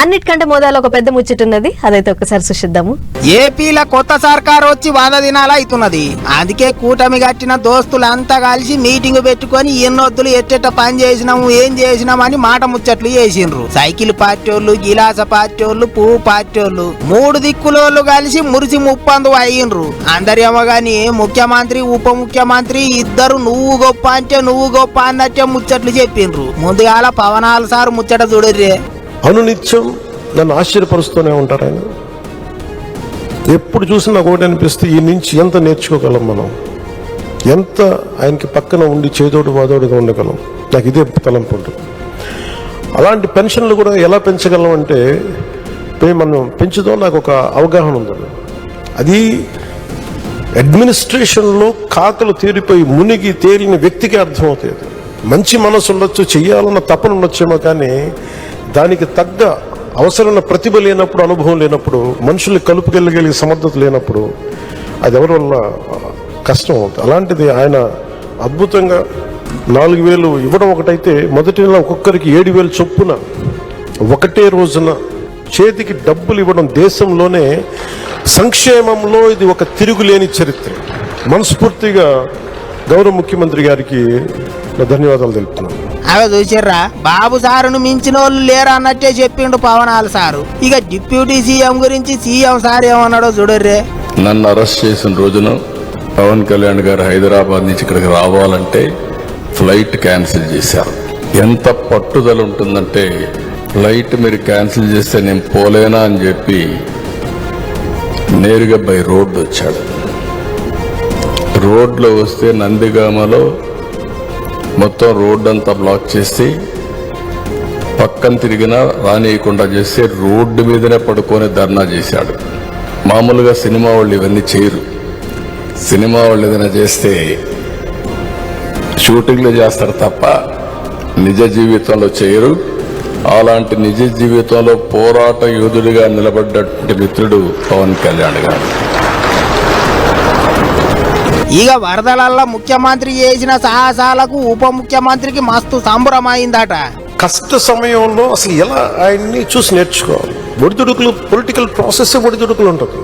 అన్నిటికంటే మోదాలు ఒక పెద్ద ముచ్చటున్నది. అదైతే ఒకసారి చూసిద్దాము ఏపీలో కొత్త సర్కార్ వచ్చి వంద దినాలు అవుతున్నది అందుకే కూటమి కట్టిన దోస్తులంతా కలిసి మీటింగ్ పెట్టుకొని ఎన్నొద్దులు ఎట్టెట్ట పని చేసినాము ఏం చేసినాము అని మాట ముచ్చట్లు చేసిండ్రు. సైకిల్ పార్టీ వాళ్ళు గిలాస పార్టీ వాళ్ళు పువ్వు పార్టీ వాళ్ళు మూడు దిక్కులోళ్ళు కలిసి మురిసి ముప్పందు అయ్యిండ్రు. అందరేమో గాని ముఖ్యమంత్రి ఉప ముఖ్యమంత్రి ఇద్దరు నువ్వు గొప్ప అంటే నువ్వు గొప్ప అన్నట్టే ముచ్చట్లు చెప్పిండ్రు. ముందుగాల పవనాలు సార్ ముచ్చట చూడర్రే. అనునిత్యం నన్ను ఆశ్చర్యపరుస్తూనే ఉంటారు ఆయన. ఎప్పుడు చూసినా నాకు ఒకటి అనిపిస్తే ఈ నుంచి ఎంత నేర్చుకోగలం మనం? ఎంత ఆయనకి పక్కన ఉండి చేదోడు వాదోడుగా ఉండగలం? నాకు ఇదే తలంపు ఉంటుంది. అలాంటి పెన్షన్లు కూడా ఎలా పెంచగలం అంటే మనం పెంచుదో నాకు ఒక అవగాహన ఉంది. అది అడ్మినిస్ట్రేషన్లో కాకలు తీరిపోయి మునిగి తేలిన వ్యక్తికి అర్థమవుతుంది మంచి మనసు ఉండొచ్చు చేయాలన్న తపన ఉండొచ్చేమో కానీ దానికి తగ్గ అవసరమైన ప్రతిభ లేనప్పుడు అనుభవం లేనప్పుడు మనుషుల్ని కలుపుకెళ్ళగలిగే సమర్థత లేనప్పుడు అది ఎవరి వల్ల కష్టం అవుతుంది? అలాంటిది ఆయన అద్భుతంగా నాలుగు వేలు ఇవ్వడం ఒకటైతే మొదటి నెల ఒక్కొక్కరికి ఏడు వేలు చొప్పున ఒకటే రోజున చేతికి డబ్బులు ఇవ్వడం దేశంలోనే సంక్షేమంలో ఇది ఒక తిరుగులేని చరిత్ర. మనస్ఫూర్తిగా గౌరవ ముఖ్యమంత్రి గారికి ధన్యవాదాలు తెలుపుతున్నాను. అవి చూసిర్రా? బాబు సారును మించిన వాళ్ళు లేరా అన్నట్టే చెప్పిండు పవనాల సారు. ఇక డిప్యూటీ సీఎం గురించి సీఎం సార్ ఏమన్నాడో చూడర్రే. నన్ను అరెస్ట్ చేసిన రోజున పవన్ కళ్యాణ్ గారు హైదరాబాద్ నుంచి ఇక్కడికి రావాలంటే ఫ్లైట్ క్యాన్సిల్ చేశారు. ఎంత పట్టుదల ఉంటుందంటే ఫ్లైట్ మీరు క్యాన్సిల్ చేస్తే నేను పోలేనా అని చెప్పి నేరుగా బై రోడ్డు వచ్చాడు. రోడ్లో వస్తే నందిగామలో మొత్తం రోడ్డు అంతా బ్లాక్ చేసి పక్కన తిరిగినా రానియకుండా చేసి రోడ్డు మీదనే పడుకొని ధర్నా చేశాడు. మామూలుగా సినిమా వాళ్ళు ఇవన్నీ చేయరు. సినిమా వాళ్ళు ఏదైనా చేస్తే షూటింగ్లు చేస్తారు తప్ప నిజ జీవితంలో చేయరు. అలాంటి నిజ జీవితంలో పోరాట యోధుడిగా నిలబడ్డటువంటి మిత్రుడు పవన్ కళ్యాణ్ గారు. ఇక వరదలల్లో ముఖ్యమంత్రి చేసిన సాహసాలకు ఉప ముఖ్యమంత్రికి మస్తు సంబరమైందట. కష్ట సమయంలో అసలు ఎలా ఆయన్ని చూసి నేర్చుకోవాలి? ఒడిదుడుకులు పొలిటికల్ ప్రాసెస్ ఒడిదుడుకులు ఉంటుంది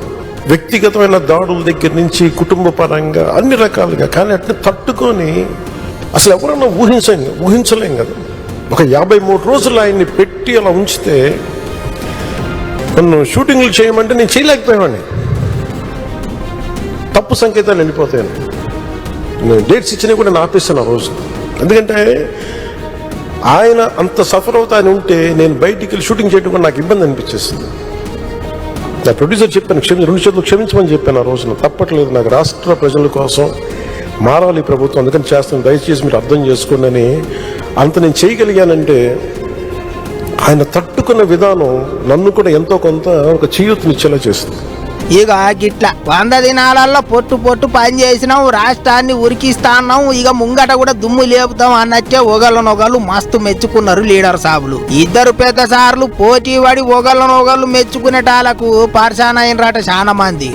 వ్యక్తిగతమైన దాడుల దగ్గర నుంచి కుటుంబ పరంగా అన్ని రకాలుగా. కానీ అట్లా తట్టుకొని అసలు ఎవరన్నా ఊహించండి ఊహించలేం కదా. ఒక యాభై మూడు రోజులు ఆయన్ని పెట్టి అలా ఉంచితే నన్ను షూటింగ్లు చేయమంటే నేను చేయలేకపోయావాడిని. తప్పు సంకేతాలు వెళ్ళిపోతాయని. నేను డేట్స్ ఇచ్చినవి కూడా నేను ఆపేస్తాను ఆ రోజు. ఎందుకంటే ఆయన అంత సఫర్ అవుతా ఉంటే నేను బయటికి వెళ్ళి షూటింగ్ చేయడం కూడా నాకు ఇబ్బంది అనిపించేస్తుంది. నా ప్రొడ్యూసర్ చెప్పాను క్షమించి రెండు చేతులు క్షమించమని చెప్పాను ఆ రోజున. తప్పట్లేదు నాకు రాష్ట్ర ప్రజల కోసం మారాలి ప్రభుత్వం. అందుకని చేస్తాను. దయచేసి మీరు అర్థం చేసుకోండి అంత నేను చేయగలిగానంటే ఆయన తట్టుకున్న విధానం నన్ను కూడా ఎంతో కొంత ఒక చేయూతనిచ్చేలా చేస్తుంది. ఇక గిట్ల. వంద దినాలల్లో పొట్టు పొట్టు పని చేసినాం రాష్ట్రాన్ని ఉరికిస్తాన్నాం ఇక ముంగట కూడా దుమ్ము లేపుతాం అన్నట్టే ఒకళ్ళనొకళ్ళు మస్తు మెచ్చుకున్నారు లీడర్ సాబులు. ఇద్దరు పెద్ద సార్లు పోటీ పడి ఒకళ్ళనొకళ్ళు మెచ్చుకునేటాలకు పరిశాన అయినరాట చాలా మంది.